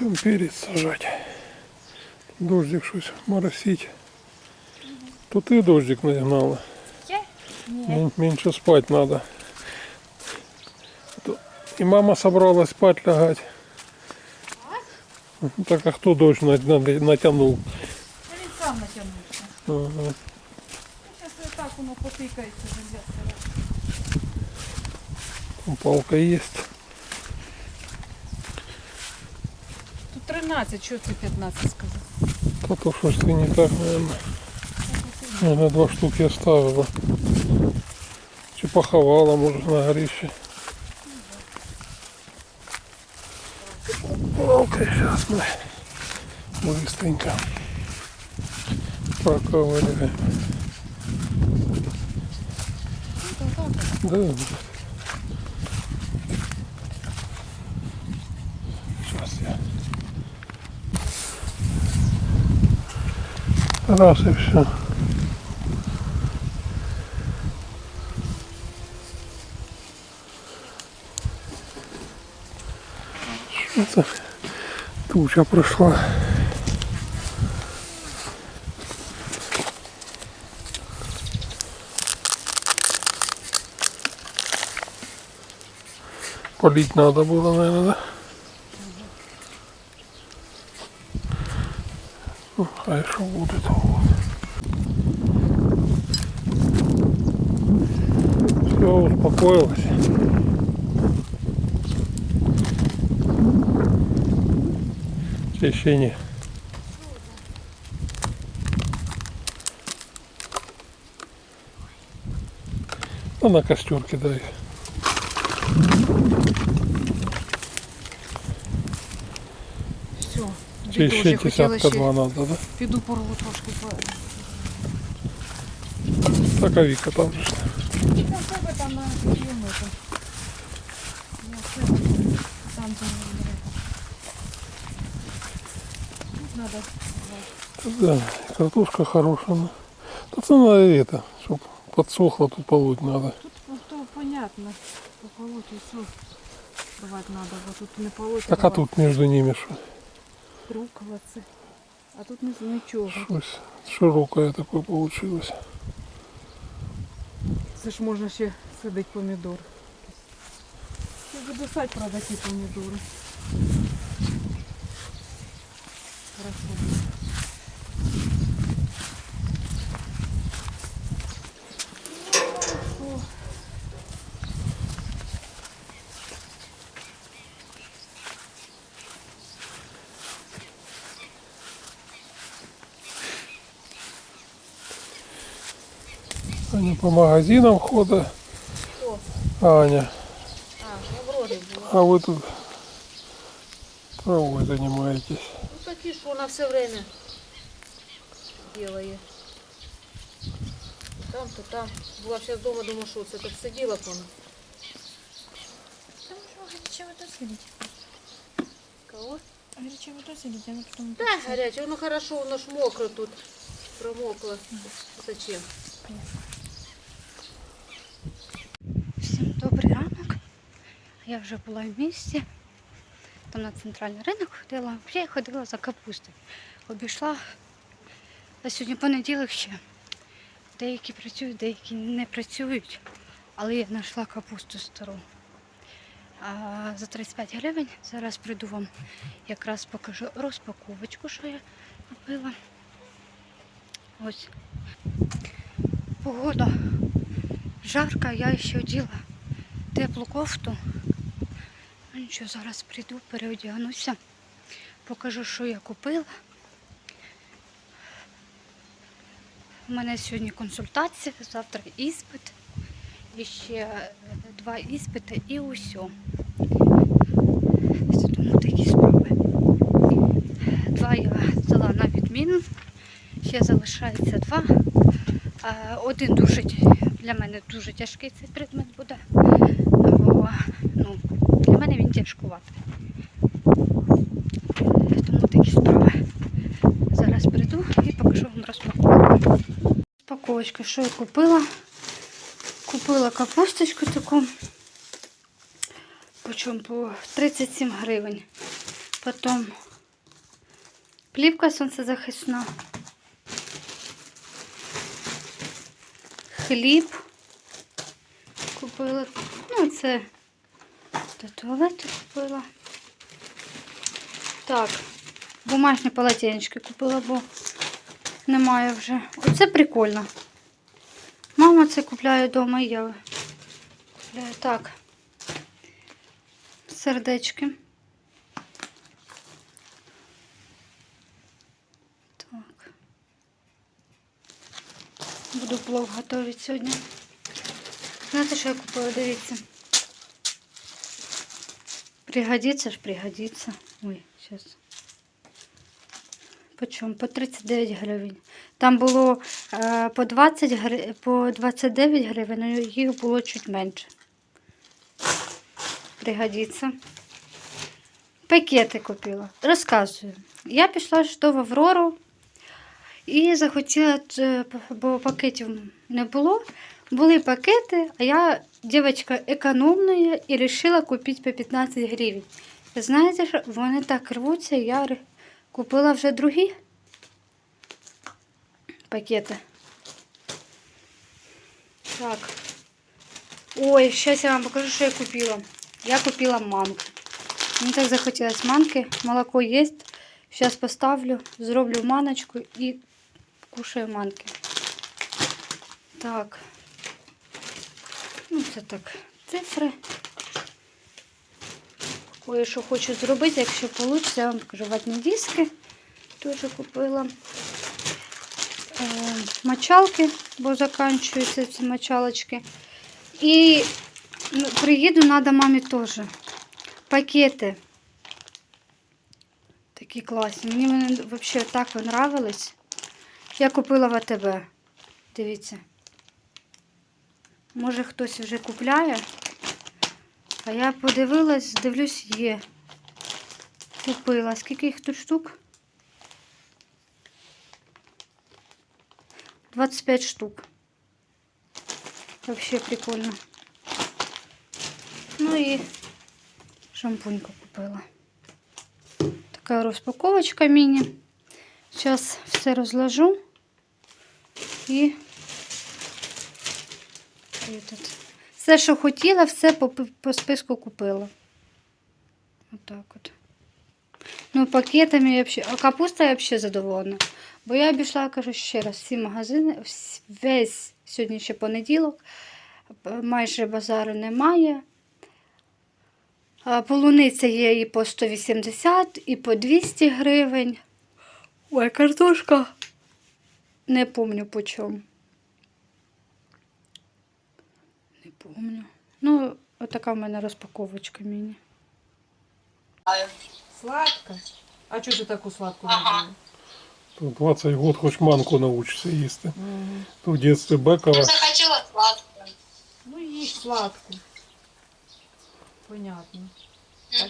Будемо перець сажати. Дождик щось моросить. То ти дождик нагнала. Я? Ні. Мен- Меньше спать надо. То- И мама собралась спать лягать. Так а кто дождь на- на- натянул? Та Він сам натягнувся. Ага. Зараз так воно потикається железо. Там Палка есть. Тут 13, що ти 15 сказав? А то что ты не так, наверное. Наверное, два штуки оставила. Чи поховала, может, на горище. Палкой сейчас мы быстренько проковыриваем. Да. Сейчас Раз и все. Что это? Туча прошла. Полить надо было, наверное, да? Ну, а что будет? Вот. Все, успокоилась. Течение. Ну, на костер кидай. Чи ще десятка два надо, да? Піду порву трошки. по- Так, а Вика там же. ж. Там в тебе там на кілометр. Я все там де не розберу. Тут надо. Да, картошка хорошая. ну. Тут надо это, чтобы подсохло, тут полоть надо. Тут ну, то понятно. Пополоть і все. Давати надо, бо тут не полоть. Так а тут между ними что? Рукавиці. А тут не нічого. Щось широкое такое получилось. Це ж можна ще садити помідор. Я буду садь, правда, ті помідори. Хорошо. Аня по магазинам хода. Хто? Аня. А, в Аврорі було. А вы тут травой занимаетесь. Ну такі ж вона все время делає. То Там, то там. Була зараз вдома, думаю, що це так сиділа б вона. Там что, горячее воду сидеть? Кого? Горячее воду сидеть, она потом... Да, гаряче, воно хорошо, воно ж мокро тут. Промокло. Зачем? Всім Я вже була в місті. Там на центральний ринок ходила. Я ходила за капустою. Обійшла. А сьогодні понеділок ще. Деякі працюють, деякі не працюють. Але я знайшла капусту стару. А за 35 гривень зараз прийду вам якраз покажу розпаковочку, що я купила. Ось. Погода жарко, я ще оділа теплу кофту. Нічого, зараз прийду, переодягнуся, покажу, що я купила. У мене сьогодні консультація, завтра іспит. І ще е, два іспити і усьо. Це Тому такі справи. Два я здала на відміну. Ще залишається два. Один дуже для мене дуже тяжкий цей предмет буде. Мене він тяжкуватий. Тому такі справи. Зараз прийду і покажу вам розпаковку. Розпаковочка, що я купила? Купила капусточку таку. Почому по 37 гривень. Потім Плівка сонцезахисна. Хліб. Купила. Ну, це до туалету купила. Так, бумажні полотенечки купила, бо немає вже. Оце прикольно. Мама це купляє вдома і я купляю. Так. Сердечки. Так. Буду плов готувати сьогодні. Знаєте, що я купила? Дивіться. Пригодится ж, пригодится. Ой, сейчас. Почем? По 39 гривень. Там було е, по 20 гри... по 29 гривень, але їх було чуть менше. Пригодиться. Пакети купила. Розказую. Я пішла то в Аврору і захотіла, е, бо пакетів не було. Були пакети, а я дівчинка економна і вирішила купити по 15 гривень. Знаєте, що вони так рвуться, я купила вже другі пакети. Так. Ой, зараз я вам покажу, що я купила. Я купила манку. Мені так захотілося манки. Молоко є. Зараз поставлю, зроблю маночку і кушаю манки. Так. Ну, це так, цифри. Ой, що хочу зробити, якщо вийде, я вам покажу ватні диски. Теж купила. Е, мочалки, бо закінчуються ці мочалочки. І ну, приїду, треба мамі теж. Пакети. Такі класні. Мені вони взагалі так понравились. Я купила в АТБ. Дивіться. Може хтось вже купляє. А я подивилась, дивлюсь, є. Купила. Скільки їх тут штук? 25 штук. Вообще прикольно. Ну і шампуньку купила. Така розпаковочка міні. Зараз все розложу і Этот. Все, що хотіла, все по, по списку купила. Отак от. Ну, пакетами я взагалі. А капуста я взагалі задоволена. Бо я обійшла, кажу ще раз, всі магазини, весь сьогодні ще понеділок, майже базару немає. Полуниця є і по 180, і по 200 гривень. Ой, картошка. Не помню по чому. Не помню. Ну, отака в мене розпаковочка міні. Сладко. А чого ти таку сладку не Ага. робила? 20 год хоч манку научишься їсти. То в детстве Бекова. Захотела сладкое. Ну, їж сладку. Понятно. Мгм.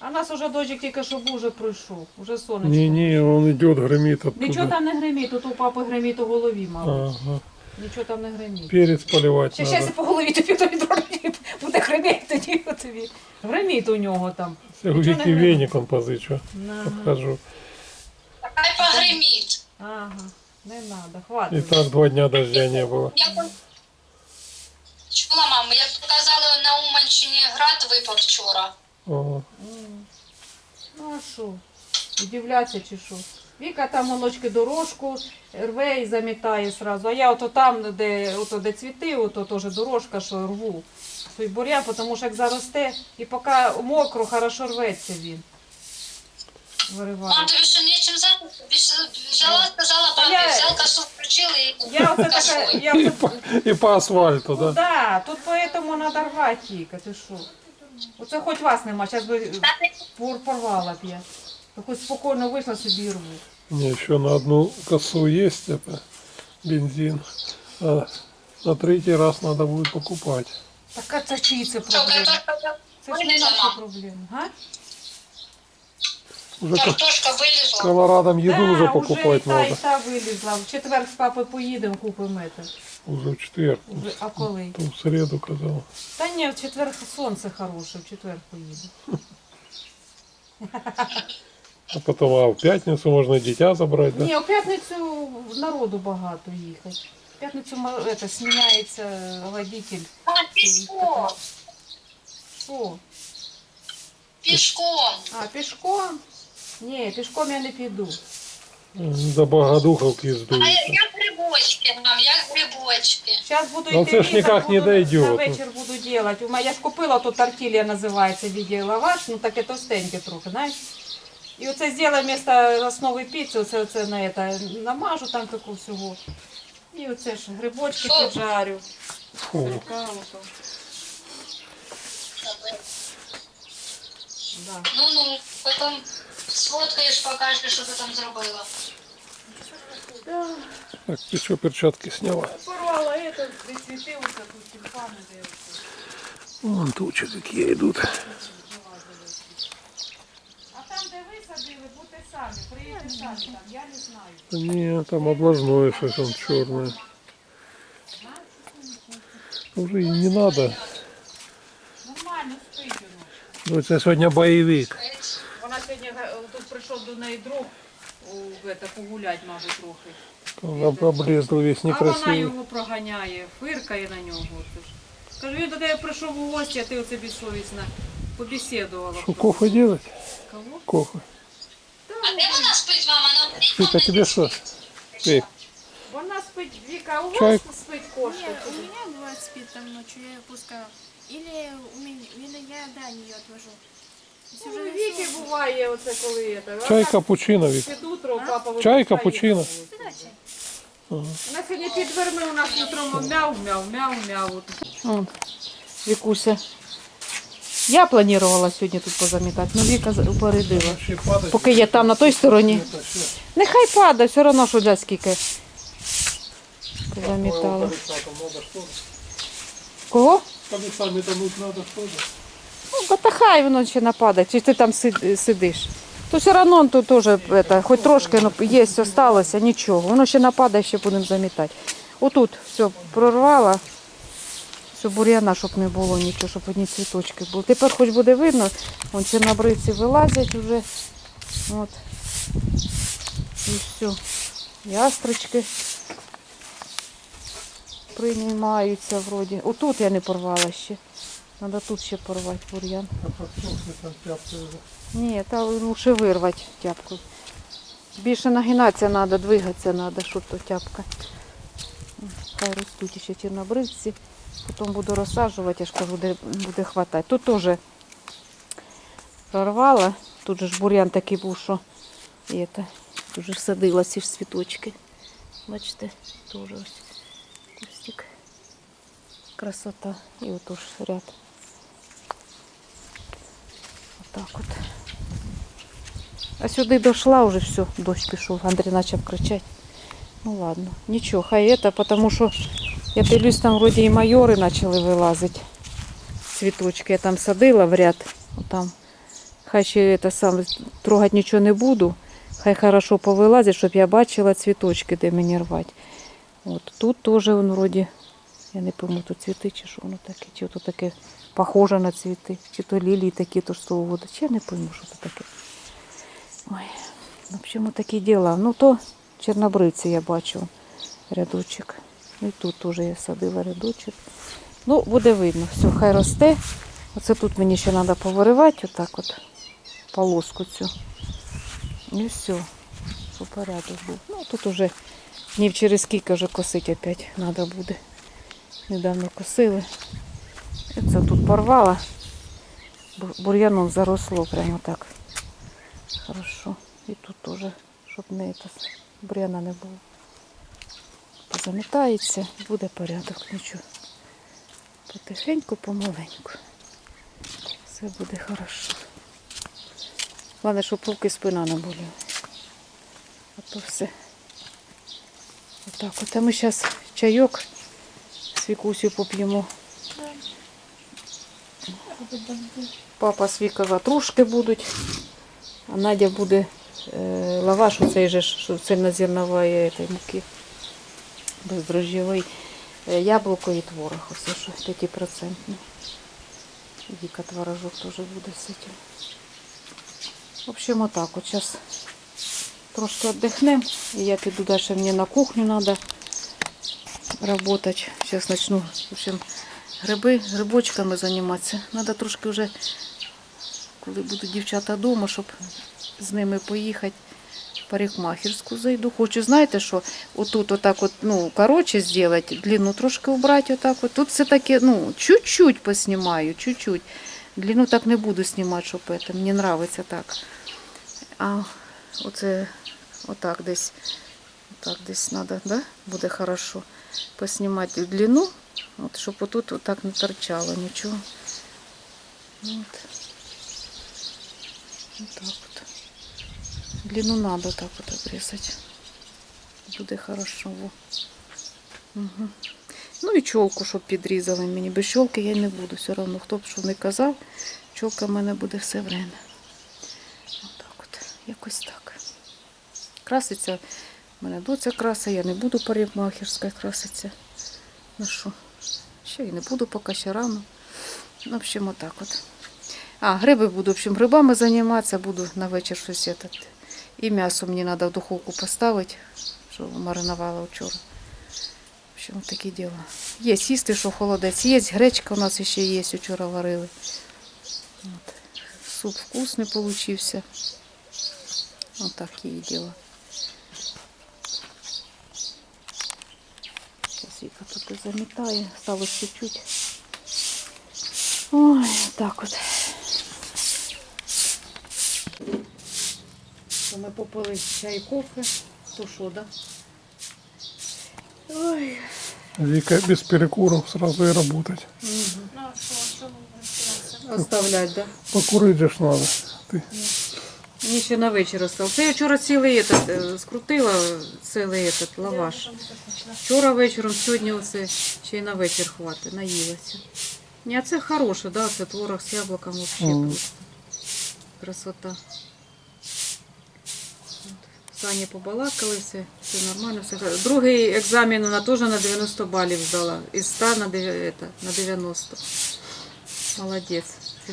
А нас уже дощик тільки що був, уже пройшов. Уже сонечко. Не-не, он идет, гремит Нічого там не гримить, тут у папи гримить у голові, мабуть. Ага. Нічого там не гримить. Перец поливать Ще щас надо. і по голові тобі то відробить, буде гриміть тоді тобі. Гримить у нього там. Я у Нічого не Вики гримить. веник он. Ага. Хай погремит. Ага. Не треба, И хватить. так два дня дождя не было. Я по- чула, мама, як показали на Уманщині град випав вчора. О, М. Ну а що? Удивляться чи що? Віка там молочки дорожку рве і замітає сразу. А я ото там, де, ото, де цвіти, ото теж дорожка, що рву. Той бур'ян, тому що як заросте, і поки мокро, хорошо рветься він. Вириває. Мам, тобі що нічим взяла, сказала, Та папі, я- взял косу включила і Я оце така, я и, оце, по, и по асфальту, ну, да? да, тут поэтому надо рвати тільки, ти що? Оце хоч вас нема, зараз би пор- порвала б я. Якось спокійно вийшла собі і рву. Мне еще на одну косу есть это бензин. А на третий раз надо будет покупать. Така це чиї це Що, проблема? картошка Це ж не вилізла, наша мам? проблема, га? Уже ко- Картошка вилізла. колорадом еду да, уже уже покупать і та, і надо. та вилізла. В четвер з папою поїдемо, купимо це. Уже в четверг. Уже, а коли? То в среду казал. Та ні, в четвер сонце хороше, в четвер поїду. А потом а в пятницу можно дитя забрать, да? Ні, у п'ятницю народу багато їхати. В п'ятницю это, зміняється водитель. А, пішком. О, Пішком. а пішком? Ні, пішком я не піду. До Богодуховки А сдуется. як грибочки, мам, як грибочки. Зараз буду Ну, йти це ж різати, ніяк не буду, дойдет. На вечір буду делать. У мене, я ж купила тут тортилья називається в віді лаваш, ну таке товстеньке трохи, знаєш. І оце зробила вместо основи піци, оце, оце на это, намажу там таку всього. І оце ж грибочки Що? піджарю. Фу. Сирка ото. Да. Ну-ну, потім сфоткаєш, покажеш, що ти там зробила. Да. Так, ты что, перчатки сняла? Порвала это, де цвіти, оце тут тюльпани, де оце. Вон тучи какие идут. самі, приїдьте самі там, я не знаю. Не, там облажное что-то там черное. Уже и не надо. Нормально спить воно. Ну, это сегодня боевик. Вона сьогодні га- тут прийшов до неї друг у, это, погулять, мабуть, трохи. Он облезлый весь А вона некрасивый. його проганяє, фиркає на нього. Тож. Кажу, він до тебе прийшов у гості, а ти оце безсовісна побесідувала. Что, кофе делать? Кого? Кофе. А де вона спить, мама? На Вика, тебе что? Вик, Вона спить, Віка, у Чай. вас спить кошка? Не, у меня бывает спит там ночью, я ее пускаю. Или, у меня, или я да, нее отвожу. Если Ну, уже Віки заснула. буває оце коли це. чай, капучино, Вик. Під утро папа Чай, капучино. чай. Вона сьогодні під дверми у нас утром мяу, мяу, мяу, мяу. Вон, Вікуся. Я планувала сьогодні тут позамітати, але Віка упередила. Поки я там на той стороні. Нехай падає, все одно, що для скільки. Позамітала. Кого? Сами тонуть надо что-то. Ну, та хай воно ще нападе, чи ти там сидиш. То все одно тут теж, это, хоч трошки ну, є, осталося, нічого. Воно ще нападає, ще будемо замітати. Отут все прорвала, все бур'яна, щоб не було нічого, щоб одні цвіточки були. Тепер хоч буде видно, вон чорнобривці вилазять вже. От. І все. Ястрочки приймаються вроді. Отут я не порвала ще. Треба тут ще порвати бур'ян. Ні, та лучше вирвати тяпку. Більше нагинатися треба, двигатися треба, щоб то тяпка. Хай ростуть ще чорнобривці. Потім буду розсаджувати, я ж кажу, де буде хватати. Тут теж прорвала. Тут же ж бур'ян такий був, що і це, тут же садила ці ж цвіточки. Бачите, теж ось кустик. Красота. І отож ряд. Отак от. А сюди дійшла вже все, дощ пішов, Андрій почав кричати. Ну ладно, нічого, хай це, тому що я дивлюсь, там вроді і майори почали вилазити. Цвіточки я там садила в ряд. Отам. Хай ще це сам трогати нічого не буду. Хай хорошо повилазить, щоб я бачила цвіточки, де мені рвати. От тут теж воно вроді, я не пам'ятаю, то цвіти чи що воно таке, чи то таке похоже на цвіти, чи то лілії такі, то що вода. Чи я не пойму, що це таке. Ой, в общем, такі діла. Ну то чорнобривці я бачу рядочок. І тут теж я садила рядочок. Ну, буде видно. Все, хай росте. Оце тут мені ще треба повиривати, отак от полоску цю. І все, щоб порядок був. Ну, тут уже днів через скільки вже косити опять треба буде. Недавно косили. І це тут порвала. Бу- Бур'яном заросло прямо так. Хорошо. І тут теж, щоб не это, бур'яна не було. Позамітається, буде порядок, нічого. Потихеньку, помаленьку. Все буде хорошо. Головне, щоб поки спина не боліла. А то все. Отак от. А ми зараз чайок з Вікусю поп'ємо. Папа з Віка ватрушки будуть, а Надя буде е, лаваш, оцей же ж, що цельнозернової муки. Бездрожжєвий. Е, яблуко і творог, ось що 5%. Віка творожок теж буде з. В общем, отак. От зараз трошки віддихнемо. І я піду далі, мені на кухню треба працювати. Зараз почну, в общем, гриби, грибочками займатися. Треба трошки вже, коли будуть дівчата вдома, щоб з ними поїхати. в Парикмахерську зайду. Хочу, знаєте, що отут отак от, ну, короче зробити, длину трошки убрати отак от. Тут все таки, ну, чуть-чуть поснімаю, чуть-чуть. Длину так не буду знімати, щоб це. Мені подобається так. А оце отак десь, отак десь треба, да? Буде хорошо поснімати длину, от, щоб отут отак не торчало нічого. От. Отак от. Длину надо так вот обрезать. Буде хорошо. Угу. Ну і чолку, щоб підрізали мені. Без чолки я не буду. Все одно, хто б що не казав, чолка в мене буде все время. Отак от, якось так. Краситься. У мене доця краса, я не буду парикмахерська краситься. Ну що, ще і не буду, поки ще рано. Ну, в общем, отак от. А, гриби буду, в общем, грибами займатися, буду на вечір щось. Этот. І м'ясо мені треба в духовку поставити, що маринувала вчора. В общем, такі діла. Є їсти, що холодець. Є гречка у нас ще є, вчора варили. От. Суп вкусний получився. Ось такі діла. Віка тут замітає, стало чуть-чуть. Ой, так от. ми попили чай, кофе. То що, да? Ой. Вика без перекуров сразу и работать. Ну, а что, что вы Оставлять, да? Покурить же ж надо. Ты Мені ще на вечір осталось. Це я вчора цілий этот, е, скрутила, цілий этот лаваш. Вчора вечором, сьогодні оце ще й на вечір хватить, наїлася. Ні, а це хороше, да, це творог з яблуком взагалі Мгм. просто. Красота. От. Побалакали, все, все нормально, все хорошо. Другий екзамен вона теж на 90 балів здала. Із 100 на, дев'я- это, на 90. Молодець.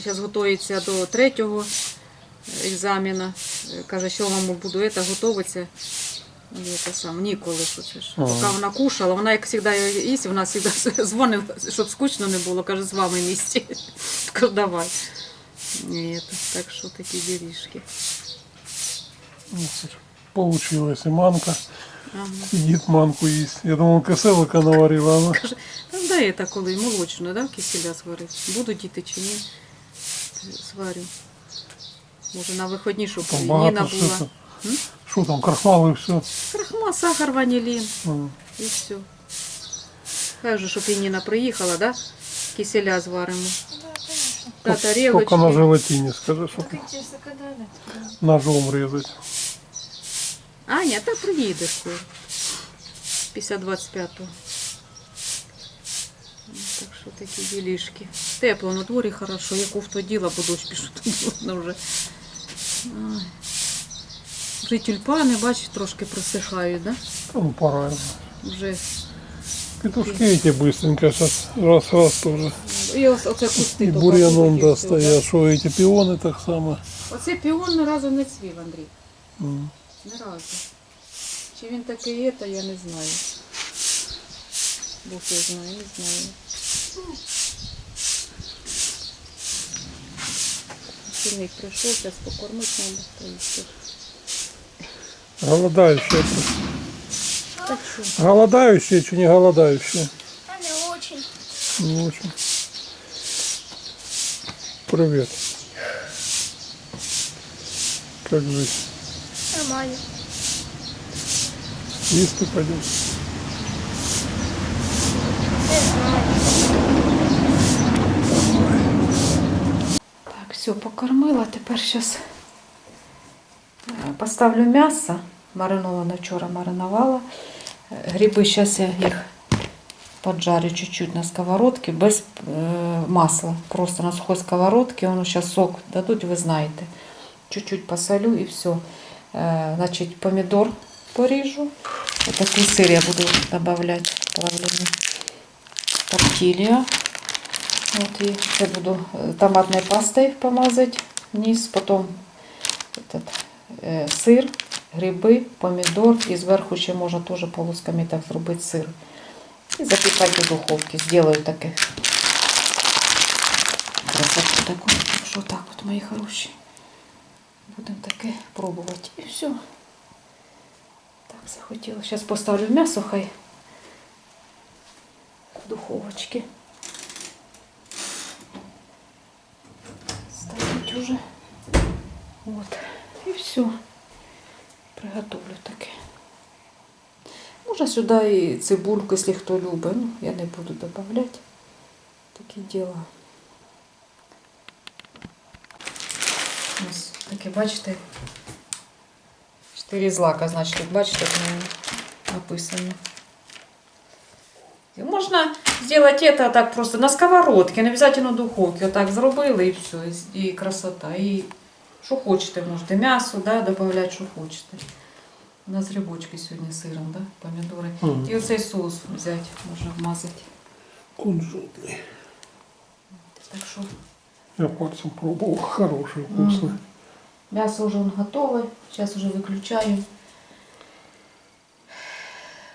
Зараз готується до третього екзамена. Е, Каже, що вам буду это, готуватися. І сам, ніколи, це. Ага. Поки вона кушала, вона як завжди їсть, вона завжди дзвонила, щоб скучно не було, каже, з вами місті. Кажу, давай. І це, так що такі дірішки. ну, хоть получилось. И манка Ага. сидит, манку есть. Я думал, киселика наварила. Она Там дай це коли молочно, да, киселя сварити. Буду діти чи ні? Сварю. Може на вихідні, щоб там Ніна багато була. что М? Что там, крахмал и все. Крахма, сахар, ванілін. І все. Хай вже, щоб і Ніна приїхала, да? Киселя зваримо. Да, Только на тарелочки. желатине, скажи, что Как интересно, когда это? ножом резать. Аня, та приїде скоро. Після 25-го. Ну, Так що такі ділішки. Тепло на дворі хорошо. Я кофту діла, бо дощ пішов тут вже. Ай. Вже й тюльпани, бачиш, трошки просихають, да? Ну, пора. Вже. Петушки эти быстренько сейчас раз-раз тоже. І ось оце кусти. И тільки бурьяном такі да, всі, стоят. Что эти пионы так само. Оце піон ні разу не цвів, Андрій. М. Ні разу. Чи він такий є, то я не знаю. Бог я знаю, не знаю. Сильник прийшов, зараз покормити треба, поїсти. Голодающие. Так що, Голодающие, что не голодающие. А, не очень. Не очень. Привет. Как жизнь? Нормально. Есть ты пойдем? Не знаю. Так, все, покормила. Тепер зараз поставлю м'ясо. Мариновано вчора маринувала. Е, Гриби зараз я їх поджарю чуть-чуть на сковородці без е, масла. Просто на сухой сковородці. Воно зараз сок дадуть, ви знаєте. Чуть-чуть посолю і все. Е, значить, помідор поріжу. Отакий сир я буду додавати плавлений. Тортилья. От і це буду е, томатною пастою помазати вниз, потім этот, е, сир, гриби, помідор і зверху ще можна теж полосками так зробити сир. І запікати у духовці. Зроблю таке. Красоту таку. Що так от, мої хороші. Будемо таке пробувати. І все. Так, захотіла. Зараз поставлю м'ясо, хай в духовочці. Ставить уже. Вот. І все. Приготовлю таке. Можна сюди і цибульку, якщо хто любить. Ну, я не буду додавати. Такі діла. Ось таке, бачите, чотири злака, значить, тут бачите, як воно написано. І Можна зробити это так просто на сковородці, не обов'язково в духовці. Отак зробили і все, і і красота. І що хочете, можете м'ясо, да, додавати, що хочете. У нас грибочки сьогодні з сиром, да, помідори. Мгм. І оцей соус взяти, можна вмазати. Кунжутный. Так що Я пальцем пробовал. Хороший, вкусный. Мгм. Мясо уже он готове. Сейчас уже выключаю.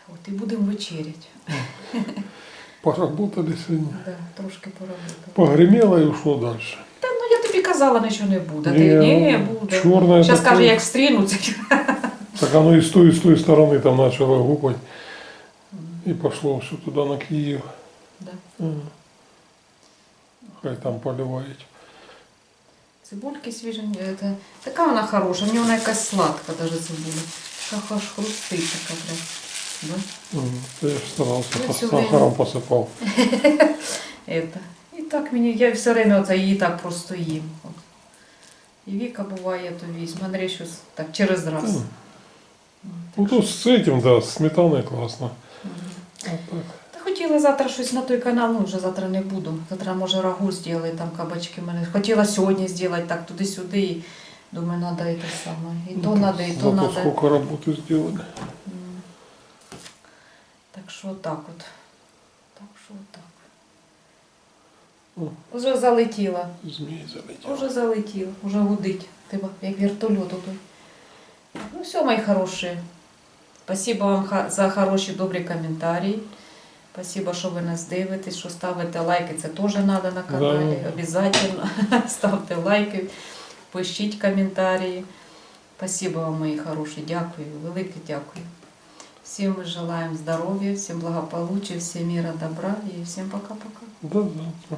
От і будемо вечерять. Поработали сегодня. Да, трошки поработали. Погремело и ушло дальше. Та ну я тобі казала, нічого не буде. Ти Не, не ну, буде. чорне Зараз таке. каже, як встрінуться. Так оно и с той, и с той стороны там начало гупать. И пошло все туда на Киев. Да. Хай там поливають. Цибульки свіженькі. Это... Така вона хороша, мені вона якась сладка даже цибуля. Така аж хрустить така прям. Да? М, Я ж старался, Я по всё сахаром посыпал. Это. І так мені, я все время оце її так просто їм. От. І Віка буває, то візьме. Андрій щось так через раз. М. Ну тут с этим, да, с сметаной классно. Мгм. Вот так. Хотіла завтра щось на той канал, ну вже завтра не буду. Завтра може рагу зробити, там кабачки мене. Хотіла сьогодні зробити так туди-сюди. І думаю, треба і те саме. І то Ну, треба, і то треба. сколько работы сделали. Так що так от. Так що так. Ну. Уже залетіла. Змей залетел. Уже залетів, уже гудить. Тебе як вертольот той. Ну все, мої хороші. Спасибо вам за хороші добрі коментарі. Спасибо, що ви нас дивитесь, що ставите лайки. Це теж треба на каналі. Да. Обязательно ставте лайки, пишіть коментарі. Спасибо вам, мої хороші. Дякую, велике дякую. Всім ми желаємо здоров'я, всім благополуччя, всім мира, добра і всім пока-пока. Да, да.